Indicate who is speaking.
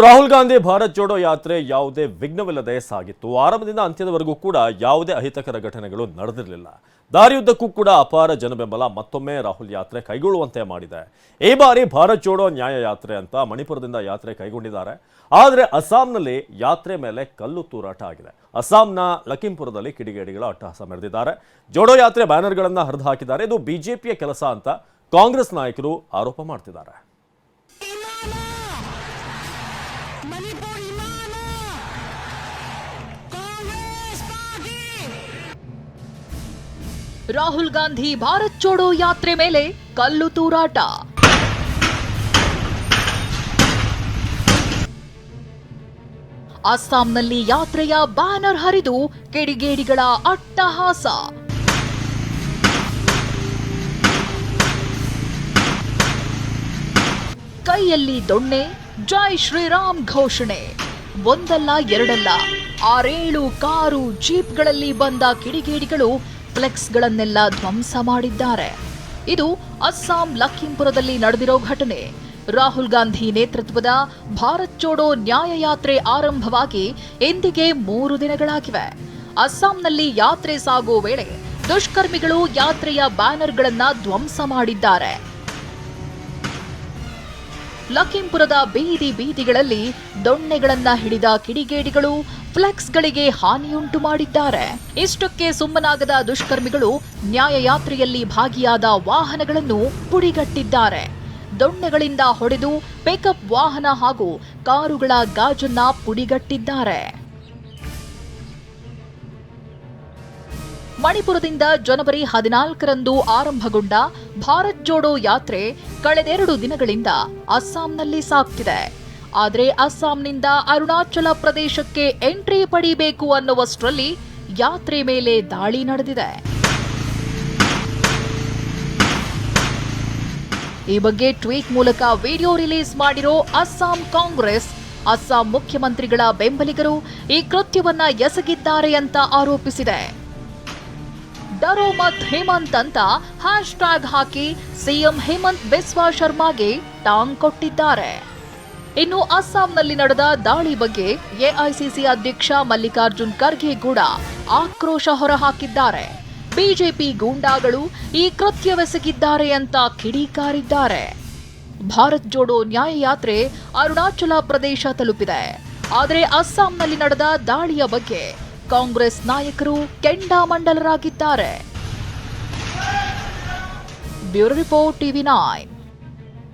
Speaker 1: ರಾಹುಲ್ ಗಾಂಧಿ ಭಾರತ್ ಜೋಡೋ ಯಾತ್ರೆ ಯಾವುದೇ ವಿಘ್ನವಿಲ್ಲದೆ ಸಾಗಿತ್ತು. ಆರಂಭದಿಂದ ಅಂತ್ಯದವರೆಗೂ ಕೂಡ ಯಾವುದೇ ಅಹಿತಕರ ಘಟನೆಗಳು ನಡೆದಿರಲಿಲ್ಲ. ದಾರಿಯುದ್ದಕ್ಕೂ ಕೂಡ ಅಪಾರ ಜನಬೆಂಬಲ ಮತ್ತೊಮ್ಮೆ ರಾಹುಲ್ ಯಾತ್ರೆ ಕೈಗೊಳ್ಳುವಂತೆ ಮಾಡಿದೆ. ಈ ಬಾರಿ ಭಾರತ್ ಜೋಡೋ ನ್ಯಾಯ ಯಾತ್ರೆ ಅಂತ ಮಣಿಪುರದಿಂದ ಯಾತ್ರೆ ಕೈಗೊಂಡಿದ್ದಾರೆ. ಆದರೆ ಅಸ್ಸಾಂನಲ್ಲಿ ಯಾತ್ರೆ ಮೇಲೆ ಕಲ್ಲು ತೂರಾಟ ಆಗಿದೆ. ಅಸ್ಸಾಂನ ಲಖೀಂಪುರದಲ್ಲಿ ಕಿಡಿಗೇಡಿಗಳ ಅಟ್ಟಹಾಸ ಮೆರೆದಿದ್ದಾರೆ. ಜೋಡೋ ಯಾತ್ರೆ ಬ್ಯಾನರ್ಗಳನ್ನು ಹರಿದು ಹಾಕಿದ್ದಾರೆ. ಇದು ಬಿಜೆಪಿಯ ಕೆಲಸ ಅಂತ ಕಾಂಗ್ರೆಸ್ ನಾಯಕರು ಆರೋಪ ಮಾಡ್ತಿದ್ದಾರೆ.
Speaker 2: ರಾಹುಲ್ ಗಾಂಧಿ ಭಾರತ್ ಚೋಡೋ ಯಾತ್ರೆ ಮೇಲೆ ಕಲ್ಲು ತೂರಾಟ. ಅಸ್ಸಾಂನಲ್ಲಿ ಯಾತ್ರೆಯ ಬ್ಯಾನರ್ ಹರಿದು ಕಿಡಿಗೇಡಿಗಳ ಅಟ್ಟಹಾಸ. ಕೈಯಲ್ಲಿ ದೊಣ್ಣೆ ಜೈ ಶ್ರೀರಾಮ್ ಘೋಷಣೆ. ಒಂದಲ್ಲ, ಎರಡಲ್ಲ, ಆರೇಳು ಕಾರು ಜೀಪ್ಗಳಲ್ಲಿ ಬಂದ ಕಿಡಿಗೇಡಿಗಳು ಫ್ಲೆಕ್ಸ್ಗಳನ್ನೆಲ್ಲ ಧ್ವಂಸ ಮಾಡಿದ್ದಾರೆ. ಇದು ಅಸ್ಸಾಂ ಲಕ್ಕಿಂಪುರದಲ್ಲಿ ನಡೆದಿರೋ ಘಟನೆ. ರಾಹುಲ್ ಗಾಂಧಿ ನೇತೃತ್ವದ ಭಾರತ್ ಜೋಡೋ ನ್ಯಾಯಯಾತ್ರೆ ಆರಂಭವಾಗಿ ಇಂದಿಗೆ ಮೂರು ದಿನಗಳಾಗಿವೆ. ಅಸ್ಸಾಂನಲ್ಲಿ ಯಾತ್ರೆ ಸಾಗುವ ವೇಳೆ ದುಷ್ಕರ್ಮಿಗಳು ಯಾತ್ರೆಯ ಬ್ಯಾನರ್ಗಳನ್ನು ಧ್ವಂಸ ಮಾಡಿದ್ದಾರೆ. ಲಖೀಂಪುರದ ಬೀದಿ ಬೀದಿಗಳಲ್ಲಿ ದೊಣ್ಣೆಗಳನ್ನ ಹಿಡಿದ ಕಿಡಿಗೇಡಿಗಳು ಫ್ಲೆಕ್ಸ್ಗಳಿಗೆ ಹಾನಿಯುಂಟು ಮಾಡಿದ್ದಾರೆ. ಇಷ್ಟಕ್ಕೆ ಸುಮ್ಮನಾಗದ ದುಷ್ಕರ್ಮಿಗಳು ನ್ಯಾಯಯಾತ್ರೆಯಲ್ಲಿ ಭಾಗಿಯಾದ ವಾಹನಗಳನ್ನು ಪುಡಿಗಟ್ಟಿದ್ದಾರೆ. ದೊಣ್ಣೆಗಳಿಂದ ಹೊಡೆದು ಪಿಕಪ್ ವಾಹನ ಹಾಗೂ ಕಾರುಗಳ ಗಾಜನ್ನ ಪುಡಿಗಟ್ಟಿದ್ದಾರೆ. ಮಣಿಪುರದಿಂದ ಜನವರಿ ಹದಿನಾಲ್ಕರಂದು ಆರಂಭಗೊಂಡ ಭಾರತ್ ಜೋಡೋ ಯಾತ್ರೆ ಕಳೆದೆರಡು ದಿನಗಳಿಂದ ಅಸ್ಸಾಂನಲ್ಲಿ ಸಾಗ್ತಿದೆ ಆದರೆ ಅಸ್ಸಾಂನಿಂದ ಅರುಣಾಚಲ ಪ್ರದೇಶಕ್ಕೆ ಎಂಟ್ರಿ ಪಡಿಬೇಕು ಅನ್ನುವಷ್ಟರಲ್ಲಿ ಯಾತ್ರೆ ಮೇಲೆ ದಾಳಿ ನಡೆದಿದೆ. ಈ ಬಗ್ಗೆ ಟ್ವೀಟ್ ಮೂಲಕ ವಿಡಿಯೋ ರಿಲೀಸ್ ಮಾಡಿರೋ ಅಸ್ಸಾಂ ಕಾಂಗ್ರೆಸ್, ಅಸ್ಸಾಂ ಮುಖ್ಯಮಂತ್ರಿಗಳ ಬೆಂಬಲಿಗರು ಈ ಕೃತ್ಯವನ್ನ ಎಸಗಿದ್ದಾರೆ ಅಂತ ಆರೋಪಿಸಿದೆ. ಡರೋ ಮತ್ ಹೇಮಂತ್ ಅಂತ ಹ್ಯಾಶ್ ಟ್ಯಾಗ್ ಹಾಕಿ ಸಿಎಂ ಹೇಮಂತ್ ಬಿಸ್ವಾ ಶರ್ಮಾಗೆ ಟಾಂಗ್ ಕೊಟ್ಟಿದ್ದಾರೆ. ಇನ್ನು ಅಸ್ಸಾಂನಲ್ಲಿ ನಡೆದ ದಾಳಿ ಬಗ್ಗೆ ಎಐಸಿಸಿ ಅಧ್ಯಕ್ಷ ಮಲ್ಲಿಕಾರ್ಜುನ್ ಖರ್ಗೆ ಕೂಡ ಆಕ್ರೋಶ ಹೊರಹಾಕಿದ್ದಾರೆ. ಬಿಜೆಪಿ ಗೂಂಡಾಗಳು ಈ ಕೃತ್ಯವೆಸಗಿದ್ದಾರೆ ಅಂತ ಕಿಡಿಕಾರಿದ್ದಾರೆ. ಭಾರತ್ ಜೋಡೋ ನ್ಯಾಯಯಾತ್ರೆ ಅರುಣಾಚಲ ಪ್ರದೇಶ ತಲುಪಿದೆ. ಆದರೆ ಅಸ್ಸಾಂನಲ್ಲಿ ನಡೆದ ದಾಳಿಯ ಬಗ್ಗೆ ಕಾಂಗ್ರೆಸ್ ನಾಯಕರು ಕೆಂಡಾಮಂಡಲರಾಗಿದ್ದಾರೆ ಬ್ಯೂರೋ ರಿಪೋರ್ಟ್ ಟಿವಿ ನೈನ್.